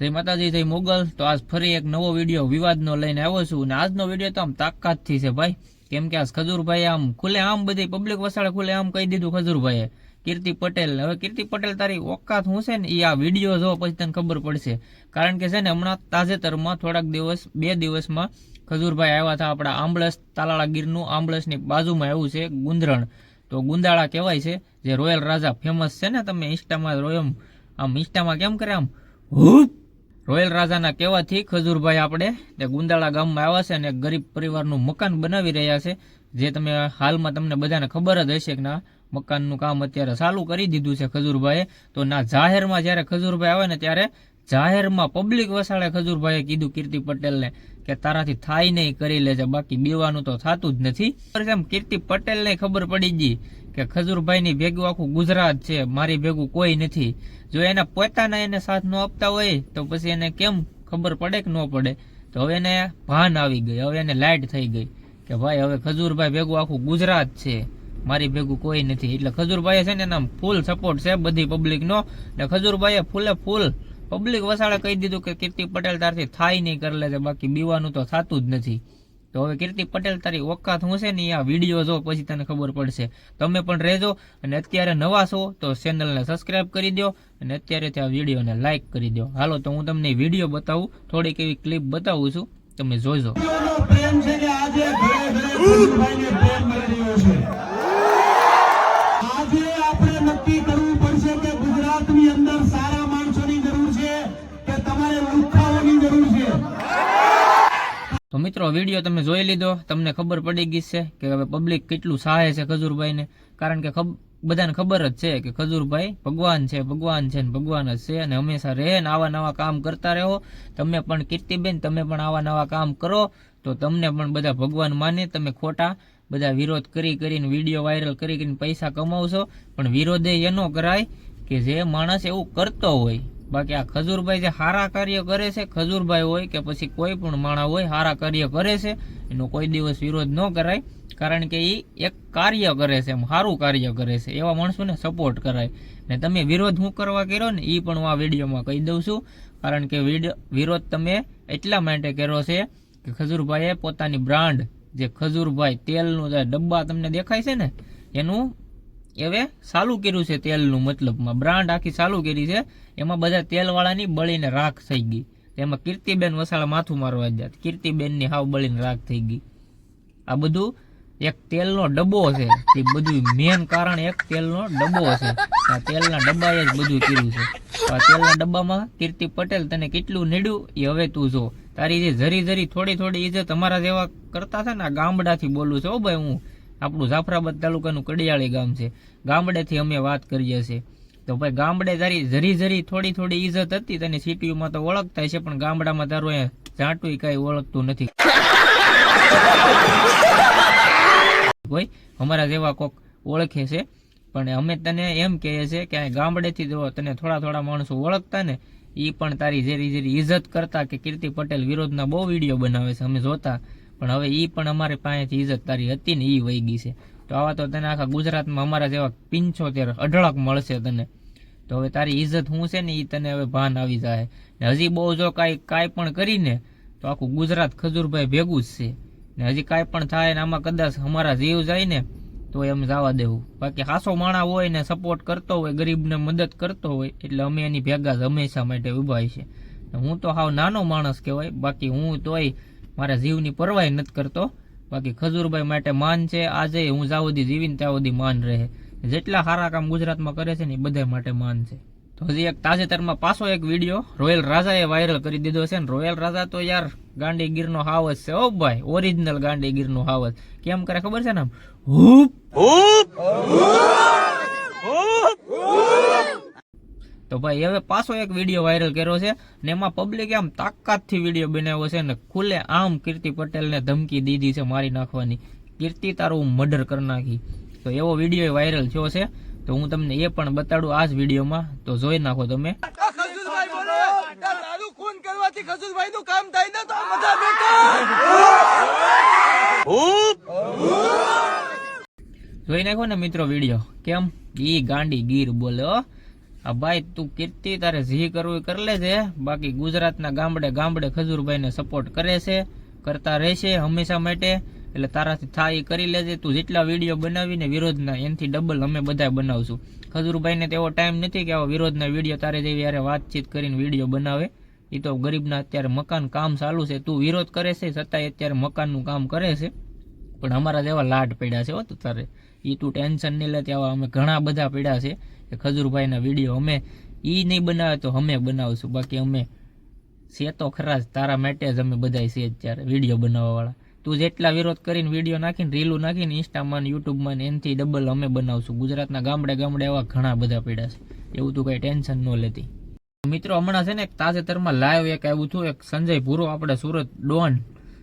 જય માતાજી, જય મોગલ. તો આજ ફરી એક નવો વીડિયો વિવાદનો લઈને આવ્યો છું. અને આજનો વીડિયો તો આમ તાકાતથી છે ભાઈ. કેમ કે આજ ખજૂરભાઈ આમ ખુલે આમ બધી પબ્લિક વસાડે ખુલે આમ કહી દીધું ખજૂરભાઈએ. કીર્તિ પટેલ. હવે કીર્તિ પટેલ તારી ઓકાત હું છે ને એ આ વીડિયો જો પછી તને ખબર પડશે. કારણ કે છે ને હમણાં તાજેતરમાં થોડાક દિવસ, બે દિવસમાં ખજૂરભાઈ આવ્યા હતા આપણા આંબળસ તાલાળા ગીરનું. આંબળસની બાજુમાં આવ્યું છે ગુંદરણ. તો ગુંદાળા કહેવાય છે, જે રોયલ રાજા ફેમસ છે ને તમે ઇન્સ્ટામાં રોયમ, આમ ઇન્સ્ટામાં કેમ કરે આમ? હુપ! રોયલ રાજાના કહેવાથી ખજૂરભાઈ આપણે તે ગુંદાળા ગામમાં આવ્યા છે અને ગરીબ પરિવારનું મકાન બનાવી રહ્યા છે. જે તમે હાલમાં તમને બધાને ખબર જ હશે કે ના, મકાનનું કામ અત્યારે ચાલુ કરી દીધું છે ખજૂરભાઈએ. તો ના, જાહેરમાં જ્યારે ખજૂરભાઈ આવે ને ત્યારે જાહેરમાં પબ્લિક વસાડે ખજૂરભાઈએ કીધું કીર્તિ પટેલને કે તારાથી થાય નહીં, કરી લેજે, બાકી બીવાનું તો થતું જ નથી. એમ કીર્તિ પટેલને ખબર પડી ગઈ કે ખજૂરભાઈની ભેગું આખું ગુજરાત છે, મારી ભેગું કોઈ નથી. જો એના પોતાના એને સાથ ન આપતા હોય, તો પછી એને કેમ ખબર પડે કે ન પડે? તો હવે એને ભાન આવી ગઈ, હવે એને લાઇટ થઈ ગઈ કે ભાઈ, હવે ખજૂરભાઈ ભેગું આખું ગુજરાત છે, મારી ભેગું કોઈ નથી. એટલે ખજુરભાઈએ છે ને એના ફૂલ સપોર્ટ છે, બધી પબ્લિકનો ને ખજૂરભાઈએ ફૂલે ફૂલ પબ્લિક વસાડે કહી દીધું કે કીર્તિ પટેલ તારથી થાય નહીં, કરી લેજે, બાકી બીવાનું તો થતું જ નથી. તો હવે કીર્તિ પટેલ તારી ઓકાત હું છે ને આ વીડિયો જો, પછી તને ખબર પડશે. તમે પણ રહેજો અને અત્યારે નવા છો તો ચેનલને સબસ્ક્રાઇબ કરી દો અને અત્યારે આ વિડીયોને લાઈક કરી દો હાલો, તો હું તમને વીડિયો બતાવું, થોડીક એવી ક્લિપ બતાવું છું, તમે જોજો. પ્રેમ છે કે આજે મિત્રો, વીડિયો તમે જોઈ લીધો, તમને ખબર પડી ગઈ છે કે હવે પબ્લિક કેટલું સહાય છે ખજૂરભાઈને. કારણ કે બધાને ખબર જ છે કે ખજૂરભાઈ ભગવાન છે ભગવાન છે ને ભગવાન જ છે અને હંમેશા રહે ને આવા નવા કામ કરતા રહો. તમે પણ કીર્તિબેન, તમે પણ આવા નવા કામ કરો, તો તમને પણ બધા ભગવાન માને. તમે ખોટા બધા વિરોધ કરી કરીને, વીડિયો વાયરલ કરી કરીને પૈસા કમાવશો. પણ વિરોધ એનો કરાય કે જે માણસ એવું કરતો હોય. બાકી આ ખજૂરભાઈ જે સારા કાર્ય કરે છે, ખજૂરભાઈ હોય કે પછી કોઈ પણ માણસ હોય સારા કાર્ય કરે છે, એનો કોઈ દિવસ વિરોધ ન કરાય. કારણ કે એ એક કાર્ય કરે છે, એમ સારું કાર્ય કરે છે. એવા માણસોને સપોર્ટ કરાય. ને તમે વિરોધ હું કરવા કર્યો ને એ પણ હું આ વિડીયોમાં કહી દઉં છું. કારણ કે વિરોધ તમે એટલા માટે કર્યો છે કે ખજૂરભાઈએ પોતાની બ્રાન્ડ જે ખજૂરભાઈ તેલનું જે ડબ્બા તમને દેખાય છે ને, એનું હવે ચાલુ કર્યું છે તેલનું મતલબમાં. બ્રાન્ડ આખી ચાલુ કરી છે. એમાં બધા તેલવાળાની બળીને રાખ થઈ ગઈ. તેમાં કીર્તિબેન વસાળા માથું મારવા જાત કીર્તિબેનની હાવ બળીને રાખ થઈ ગઈ. આ બધું એક તેલનો ડબ્બો છે. એ બધું મેન કારણ એક તેલનો ડબ્બો છે. આ તેલના ડબ્બાએ જ બધું કર્યું છે. આ તેલના ડબ્બામાં કીર્તિ પટેલ તને કેટલું નીડ્યું? એ હવે તું જો. તારી જે જરી જરી થોડી થોડી ઇજ્જત તમારા જેવા કરતા છે ને ગામડાથી બોલું છું ભાઈ હું. આપણું જાફરાબાદ તાલુકાનું કડિયાળી ગામ છે. ગામડેથી અમે વાત કરીએ છીએ. તો ભાઈ, ગામડે તારી જરી જરી થોડી થોડી ઇજ્જત હતી તને સિટીમાં તો ઓળખતા છે, પણ ગામડામાં તારું એ જાટું કઈ ઓળખતું નથી. કોઈ અમારા જેવા કોક ઓળખે છે. પણ અમે તને એમ કહીએ છીએ કે ગામડેથી જો તને થોડા થોડા માણસો ઓળખતા ને એ પણ તારી જેરી જેરી ઇજ્જત કરતા કે કીર્તિ પટેલ વિરોધના બહુ વીડિયો બનાવે છે. અમે જોતા પણ હવે એ પણ અમારી પાસેથી ઇજ્જત તારી હતી ને એ વહી ગઈ છે. તો આવા તો તને આખા ગુજરાતમાં અમારા જેવા પિંચોતેર અઢળક મળશે તને. તો હવે તારી ઇજ્જત શું છે ને એ તને હવે ભાન આવી જાય. ને હજી બહુ જો કાંઈ કાંઈ પણ કરીને તો આખું ગુજરાત ખજૂરભાઈ ભેગું જ છે. ને હજી કાંઈ પણ થાય ને આમાં કદાચ અમારા જીવ જાય ને તો એમ જવા દેવું. બાકી હાસો માણા હોય ને સપોર્ટ કરતો હોય, ગરીબને મદદ કરતો હોય, એટલે અમે એની ભેગા જ હંમેશા માટે ઊભા છે હું તો હાવ નાનો માણસ કહેવાય, બાકી હું તોય મારા જીવની પરવાય નથી કરતો. બાકી ખજૂરભાઈ માટે માન છે આજે હું જ્યાં સુધી જીવીને ત્યાં સુધી માન રહે. જેટલા સારા કામ ગુજરાતમાં કરે છે ને એ બધા માટે માન છે. તો હજી એક તાજેતરમાં પાછો એક વીડિયો રોયલ રાજાએ વાયરલ કરી દીધો છે ને રોયલ રાજા તો યાર ગાંડીગીરનો હાવજ છે. ઓ ભાઈ ઓરિજિનલ ગાંડીગીરનો હાવજ કેમ કરે ખબર છે ને આમ? હૂપ! તો ભાઈ, હવે પાછો એક વીડિયો વાયરલ કર્યો છે ને એમાં પબ્લિકે આમ તાકાતથી વીડિયો બનાવ્યો છે ને ખુલ્લે આમ કીર્તિ પટેલને ધમકી દીધી છે મારી નાખવાની. કીર્તિ તારું મર્ડર કરી નાખી. તો એવો વીડિયો વાયરલ થયો છે. તો હું તમને એ પણ બતાડું આ જ વિડીયોમાં તો જોઈ નાખો તમે. જોઈ નાખો ને મિત્રો વીડિયો કેમ? ઈ ગાંડી ગીર બોલે હો. આ ભાઈ તું કીર્તિ, તારે જી કરવું એ કરી લેજે. બાકી ગુજરાતના ગામડે ગામડે ખજૂરભાઈને સપોર્ટ કરે છે, કરતા રહેશે હંમેશા માટે. એટલે તારાથી થાય એ કરી લેજે. તું જેટલા વીડિયો બનાવીને વિરોધના, એનાથી ડબલ અમે બધા બનાવશું. ખજૂરભાઈને તેવો ટાઈમ નથી કે આવો વિરોધના વીડિયો તારે જેવી યારે વાતચીત કરીને વીડિયો બનાવે. એ તો ગરીબના અત્યારે મકાન કામ ચાલુ છે. તું વિરોધ કરે છે, છતાંય અત્યારે મકાનનું કામ કરે છે. પણ અમારા જેવા લાડ પડ્યા છે હો તો તારે. એ તું ટેન્શન નહીં લેતી આવા અમે ઘણા બધા પીડા છે કે ખજૂરભાઈના વીડિયો અમે એ નહીં બનાવે તો અમે બનાવશું. બાકી અમે છે તો ખરા જ, તારા માટે જ અમે બધા છે અત્યારે વીડિયો બનાવવાવાળા. તું જેટલા વિરોધ કરીને વીડિયો નાખીને, રીલું નાખીને ઇન્સ્ટામાં યુટ્યુબમાં એનાથી ડબલ અમે બનાવશું. ગુજરાતના ગામડે ગામડે એવા ઘણા બધા પીડા છે. એવું તું કંઈ ટેન્શન ન લેતી. મિત્રો, હમણાં છે ને એક તાજેતરમાં લાઈવ એક આવ્યું હતું, એક સંજય ભૂરો, આપણે સુરત ડોન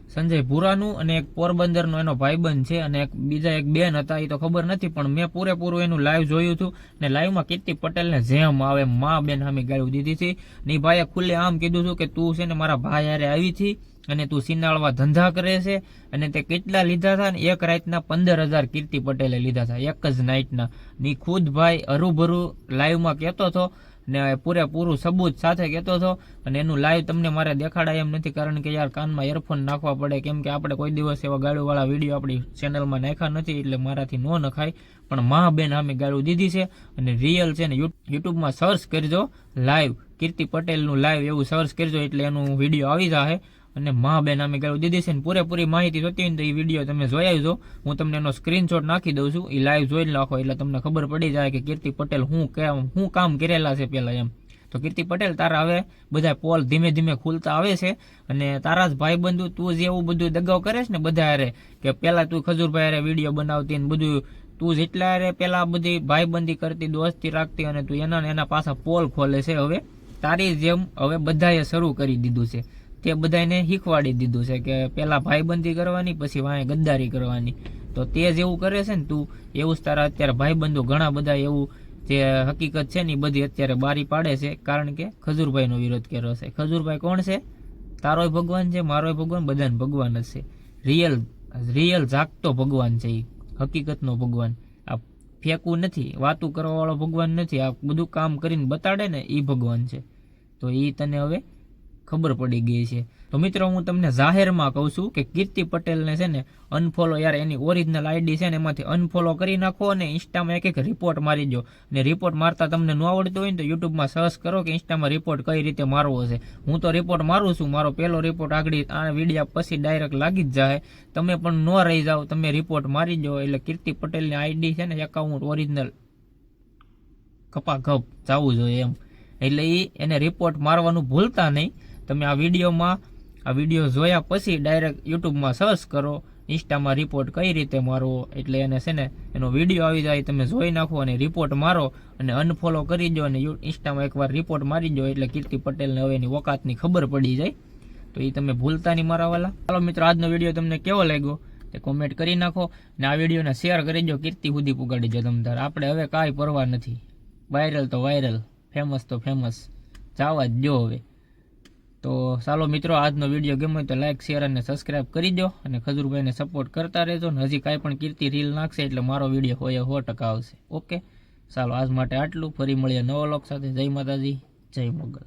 સંજય ભૂરાનું અને એક પોરબંદરનો એનો ભાઈબંધ છે અને એક બીજા એક બેન હતા એ તો ખબર નથી, પણ મેં પૂરેપૂરું એનું લાઈવ જોયું હતું ને લાઈવમાં કીર્તિ પટેલને જેમ આવે મા બેન સામે ગાળું દીધી હતી. ને એ ભાઈએ ખુલ્લે આમ કીધું હતું કે તું છે ને મારા ભાઈ હારે આવી હતી અને તું સિનાળવા ધંધા કરે છે અને તે કેટલા લીધા હતા ને? એક રાતના પંદર હજાર કીર્તિ પટેલે લીધા હતા, એક જ નાઇટના ની. ખુદ ભાઈ હરૂભરૂ લાઈવમાં કહેતો હતો ને પૂરેપૂરું સબૂત સાથે કહેતો હતો. અને એનું લાઈવ તમને મારે દેખાડાય એમ નથી, કારણ કે યાર કાનમાં એરફોન નાખવા પડે. કેમ કે આપણે કોઈ દિવસ એવા ગાળુવાળા વીડિયો આપણી ચેનલમાં નાખ્યા નથી, એટલે મારાથી ન નખાય. પણ મા બેન અમે ગાળું દીધી છે અને રિયલ છે ને યુટ્યુબમાં સર્ચ કરજો. લાઈવ કીર્તિ પટેલનું લાઈવ એવું સર્ચ કરજો, એટલે એનું વીડિયો આવી જશે અને મા બેન અમે ગાળું દીધી છે ને પૂરેપૂરી માહિતી જોતી હોય તો એ વીડિયો તમે જોઈ આવજો. હું તમને એનો સ્ક્રીનશોટ નાખી દઉં છું. એ લાઈવ જોઈ નાખો એટલે તમને ખબર પડી જાય કે કીર્તિ પટેલ હું કેમ હું કામ કરેલા છે પહેલાં એમ. તો કીર્તિ પટેલ તારા હવે બધા પોલ ધીમે ધીમે ખુલતા આવે છે અને તારા જ ભાઈબંધુ તું જે એવું બધું દગાવ કરે છે ને બધા હારે કે પહેલાં તું ખજૂરભાઈ હારે વીડિયો બનાવતી ને બધું તું જેટલા હારે પહેલાં બધી ભાઈબંધી કરતી, દોસ્તી રાખતી અને તું એના એના પાછા પોલ ખોલે છે હવે. તારી જેમ હવે બધાએ શરૂ કરી દીધું છે. તે બધાને શીખવાડી દીધું છે કે પહેલાં ભાઈબંધી કરવાની, પછી વાંહે ગદ્દારી કરવાની. તો તે જેવું કરે છે ને તું, એવું જ તારા અત્યારે ભાઈબંધો ઘણા બધા એવું જે હકીકત છે ને એ બધી અત્યારે બારી પાડે છે. કારણ કે ખજૂરભાઈનો વિરોધ કર્યો છે. ખજૂરભાઈ કોણ છે? તારોય ભગવાન છે, મારોય ભગવાન, બધાને ભગવાન જ છે. રિયલ રિયલ જાગતો ભગવાન છે એ હકીકતનો ભગવાન. આ ફેંકવું નથી, વાતું કરવાવાળો ભગવાન નથી, આ બધું કામ કરીને બતાડે ને એ ભગવાન છે. તો એ તને હવે ખબર પડી ગઈ છે. તો મિત્રો, હું તમને જાહેરમાં કહું છું કે કીર્તિ પટેલને છે ને અનફોલો યાર, એની ઓરિજિનલ આઈડી છે ને, એમાંથી અનફોલો કરી નાખો અને ઇન્સ્ટામાં એક એક રિપોર્ટ મારી દો અને રિપોર્ટ મારતા તમને ન આવડતું હોય ને, તો યુટ્યુબમાં સર્ચ કરો કે ઇન્સ્ટામાં રિપોર્ટ કઈ રીતે મારવો છે. હું તો રિપોર્ટ મારું છું, મારો પહેલો રિપોર્ટ આગળ, આ વિડીયા પછી ડાયરેક્ટ લાગી જ જાય. તમે પણ ન રહી જાઓ, તમે રિપોર્ટ મારી દો એટલે કીર્તિ પટેલની આઈડી છે ને એકાઉન્ટ ઓરિજિનલ કપા કપ જવું જોઈએ એમ. એટલે એ એને રિપોર્ટ મારવાનું ભૂલતા નહીં. તમે આ વિડીયોમાં, આ વીડિયો જોયા પછી ડાયરેક્ટ યુટ્યુબમાં સર્ચ કરો, ઇન્સ્ટામાં રિપોર્ટ કઈ રીતે મારવો, એટલે એને છે ને, એનો વીડિયો આવી જાય, તમે જોઈ નાખો અને રિપોર્ટ મારો અને અનફોલો કરી દો અને ઇન્સ્ટામાં એકવાર રિપોર્ટ મારી દો, એટલે કીર્તિ પટેલને હવે એની વકાતની ખબર પડી જાય. તો એ તમે ભૂલતા નહીં મારા વાલા. ચાલો મિત્રો, આજનો વીડિયો તમને કેવો લાગ્યો તે કોમેન્ટ કરી નાખો ને આ વિડીયોને શેર કરી દો, કીર્તિ સુધી પુગાડી દો તમ તાર. આપણે હવે કાંઈ પરવા નથી. વાયરલ તો વાયરલ ફેમસ તો ફેમસ જવા જ દો હવે. તો ચાલો મિત્રો, આજનો વીડિયો ગમે તો લાઈક શેર અને સબસ્ક્રાઇબ કરી દો અને ખજૂરભાઈને સપોર્ટ કરતા રહેજો ને હજી કાંઈ પણ કીર્તિ રીલ નાખશે એટલે મારો વીડિયો હોય સો ટકા આવશે. ઓકે ચાલો આજ માટે આટલું. ફરી મળીએ નવો લોક સાથે. જય માતાજી. જય મોગલ.